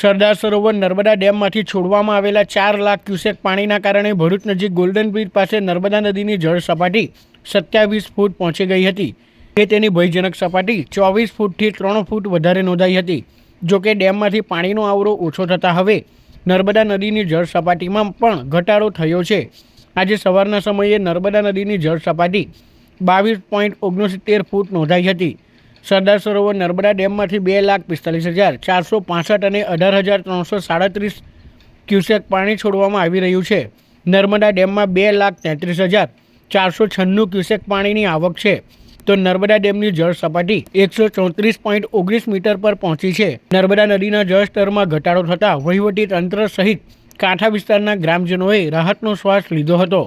સરદાર સરોવર નર્મદા ડેમમાંથી છોડવામાં આવેલા ચાર લાખ ક્યુસેક પાણીના કારણે ભરૂચ નજીક ગોલ્ડન બ્રિજ પાસે નર્મદા નદીની જળ સપાટી સત્યાવીસ ફૂટ પહોંચી ગઈ હતી. એ તેની ભયજનક સપાટી ચોવીસ ફૂટથી ત્રણ ફૂટ વધારે નોંધાઈ હતી. જોકે ડેમમાંથી પાણીનો આવરો ઓછો થતાં હવે નર્મદા નદીની જળ સપાટીમાં પણ ઘટાડો થયો છે. આજે સવારના સમયે નર્મદા નદીની જળ સપાટી બાવીસ પોઈન્ટ ઓગણસિત્તેર ફૂટ નોંધાઈ હતી. સરદાર સરોવર નર્મદા ડેમમાંથી બે લાખ પિસ્તાલીસ હજાર ચારસો પાસઠ અને અઢાર હજાર ત્રણસો સાડત્રીસ ક્યુસેક પાણી છોડવામાં આવી રહ્યું છે. નર્મદા ડેમમાં બે લાખ તેત્રીસ હજાર ચારસો છન્નું ક્યુસેક પાણીની આવક છે. તો નર્મદા ડેમની જળ સપાટી એકસો ચોત્રીસ પોઈન્ટ ઓગણીસ મીટર પર પહોંચી છે. નર્મદા નદીના જળસ્તરમાં ઘટાડો થતાં વહીવટી તંત્ર સહિત કાંઠા વિસ્તારના ગ્રામજનોએ રાહતનો શ્વાસ લીધો હતો.